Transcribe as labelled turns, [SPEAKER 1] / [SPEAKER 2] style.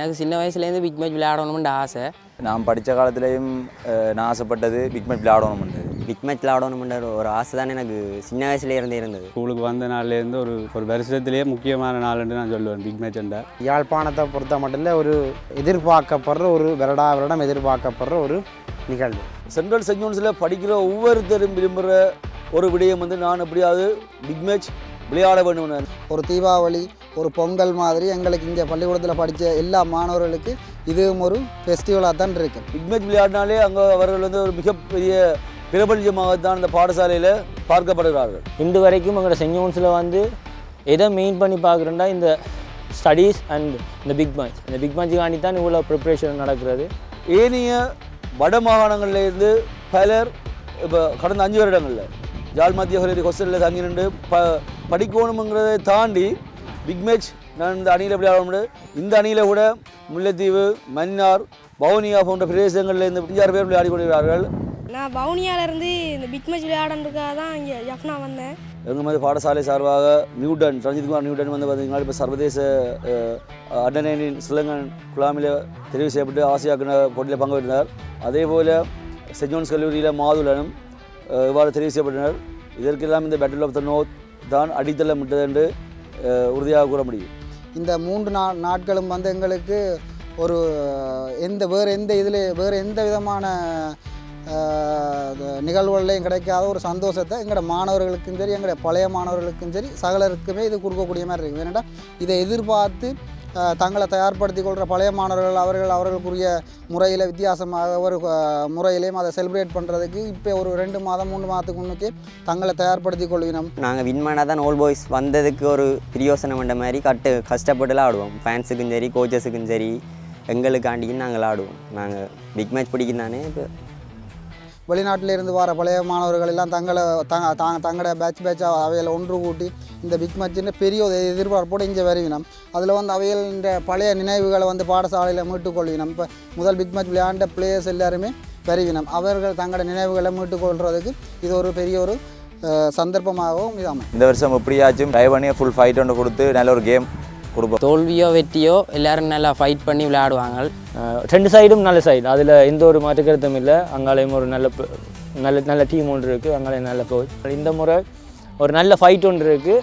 [SPEAKER 1] எனக்கு சின்ன வயசுலேருந்து பிக் மேட்ச் விளையாடணும்னு ஆசை.
[SPEAKER 2] நான் படித்த காலத்துலேயும் நான் ஆசைப்பட்டது பிக் மேட்ச் விளையாடணும்ன்றது.
[SPEAKER 3] பிக் மேட்ச் விளாடணும்ன்ற ஒரு ஆசை தான் எனக்கு. சின்ன வயசுல இருந்தே இருந்தது.
[SPEAKER 4] ஸ்கூலுக்கு வந்த நாள்லேருந்து ஒரு ஒரு வருஷத்துலேயே முக்கியமான நாள்னு நான் சொல்லுவேன் பிக் மேட்ச் என்றால்.
[SPEAKER 5] யாழ்ப்பாணத்தை பொறுத்த மட்டும் இல்லை ஒரு எதிர்பார்க்கப்படுற ஒரு வருடா வருடம் எதிர்பார்க்கப்படுற ஒரு நிகழ்வு.
[SPEAKER 6] சென்ட்ரல் சென்ட் ஜோன்ஸில் படிக்கிற ஒவ்வொருத்தரும் விரும்புகிற ஒரு விடயம் வந்து நான் எப்படியாவது பிக் மேட்ச் விளையாட வேண்டும்
[SPEAKER 7] ஒரு தீபாவளி ஒரு பொங்கல் மாதிரி எங்களுக்கு இங்கே பள்ளிக்கூடத்தில் படித்த எல்லா மாணவர்களுக்கு இதுவும் ஒரு ஃபெஸ்டிவலாக தான் இருக்குது
[SPEAKER 6] பிக் மேட்ச் விளையாடினாலே அங்கே அவர்கள் வந்து ஒரு மிகப்பெரிய பிரபல்யமாகத்தான் இந்த பாடசாலையில் பார்க்கப்படுகிறார்கள்.
[SPEAKER 8] இன்று வரைக்கும் எங்களோட சென்ட் ஜோன்ஸில் வந்து எதை மெயின் பண்ணி பார்க்குறோன்னா இந்த ஸ்டடீஸ் அண்ட் இந்த பிக் மேட்ச் இந்த பிக் மேட்சுக்காண்டி தான் இவ்வளோ ப்ரிப்ரேஷன் நடக்கிறது.
[SPEAKER 6] ஏனைய வட மாகாணங்கள்ல இருந்து பலர் இப்போ கடந்த அஞ்சு வருடங்களில் ஜாழ் மத்திய ஹொரேரி ஹாஸ்டலில் தங்கி நின்று ப படிக்கணுங்கிறதை தாண்டி பிக் மேட்ச் நான் இந்த அணியில் விளையாட இந்த அணியில் கூட முல்லைத்தீவு மன்னார் வவுனியா போன்ற பிரதேசங்களில் இருந்து அஞ்சாறு பேர் விளையாடி கொண்டிருக்கிறார்கள்
[SPEAKER 9] நான் வவுனியாவிலேருந்து இந்த பிக் மேட்ச் விளையாடுறதுக்காக தான் இங்கே ஜப்னா வந்தேன்.
[SPEAKER 6] எங்கள் மாதிரி பாடசாலை சார்பாக நியூட்டன் ரஞ்சித்குமார் நியூட்டன் வந்து பார்த்தீங்கன்னா இப்போ சர்வதேச அண்டனைனின் ஸ்ரீலங்கன் குழாமில் தெரிவு செய்யப்பட்டு ஆசியாக்கின போட்டியில் பங்கு பெற்றினார் அதே போல் சென்ட் ஜோன்ஸ் கல்லூரியில் மாதுளனும் இவ்வாறு தெரிவு செய்யப்பட்டனர் இதற்கெல்லாம் இந்த பேட்டில் ஆஃப் த நோத் தான் அடித்தளம் விட்டது என்று உறுதியாக கூற முடியும்.
[SPEAKER 7] இந்த மூன்று நா நாட்களும் வந்து எங்களுக்கு ஒரு எந்த வேறு எந்த இதில் வேறு எந்த விதமான நிகழ்வுகளையும் நிகழ்வுகள்லையும் கிடைக்காத ஒரு சந்தோஷத்தை எங்களோட மாணவர்களுக்கும் சரி எங்களோட பழைய மாணவர்களுக்கும் சரி சகலருக்குமே இது கொடுக்கக்கூடிய மாதிரி இருக்குது. ஏன்னா இதை எதிர்பார்த்து தங்களை தயார்படுத்திக் கொள்கிற பழைய மாணவர்கள் அவர்கள் அவர்களுக்குரிய முறையில் வித்தியாசமாக ஒரு முறையிலையும் அதை செலிப்ரேட் பண்ணுறதுக்கு இப்போ ஒரு ரெண்டு மாதம் மூணு மாதத்துக்கு முன்னுக்கு தங்களை தயார்படுத்தி கொள்வினோம்
[SPEAKER 3] நாங்கள் வின் பண்ணால் தான் ஓல் பாய்ஸ் வந்ததுக்கு ஒரு பிரியோசனம் பண்ண மாதிரி கட்டு கஷ்டப்பட்டுலாம் ஆடுவோம். ஃபேன்ஸுக்கும் சரி கோச்சஸுக்கும் சரி எங்களுக்காண்டியும் நாங்கள் ஆடுவோம். நாங்கள் பிக் மேட்ச் பிடிக்கும் தானே இப்போ
[SPEAKER 7] வெளிநாட்டிலிருந்து வர பழைய மாணவர்கள் எல்லாம் தங்களை தங்க தாங்க தங்களோட பேட்ச் பேட்சாக அவையில் ஒன்று கூட்டி இந்த பிக் மச்சின்னு பெரிய ஒரு எதிர்பார்ப்போடு இங்கே வருவினோம். அதில் வந்து அவைகளின் பழைய நினைவுகளை வந்து பாடசாலையில் மீட்டுக்கொள்வினோம் இப்போ முதல் பிக் மேட்ச் விளையாண்ட பிளேயர்ஸ் எல்லாருமே வருவினோம். அவர்கள் தங்களோட நினைவுகளை மீட்டுக்கொள்கிறதுக்கு இது ஒரு பெரிய ஒரு சந்தர்ப்பமாகவும் இது அமையும்.
[SPEAKER 2] இந்த வருஷம் எப்படியாச்சும் டைவனியை ஃபுல் ஃபைட் ஒன்று கொடுத்து நல்ல ஒரு கேம் கொடுப்போம்
[SPEAKER 1] தோல்வியோ வெற்றியோ எல்லாரும் நல்லா ஃபைட் பண்ணி விளையாடுவாங்க.
[SPEAKER 8] ரெண்டு சைடும் நல்ல சைடு அதில் எந்த ஒரு மாற்று கருத்தும் இல்லை. அங்காலையும் ஒரு நல்ல நல்ல நல்ல டீம் ஒன்று இருக்குது அங்காலையும் நல்ல கோச் இந்த முறை ஒரு நல்ல ஃபைட் ஒன்று இருக்குது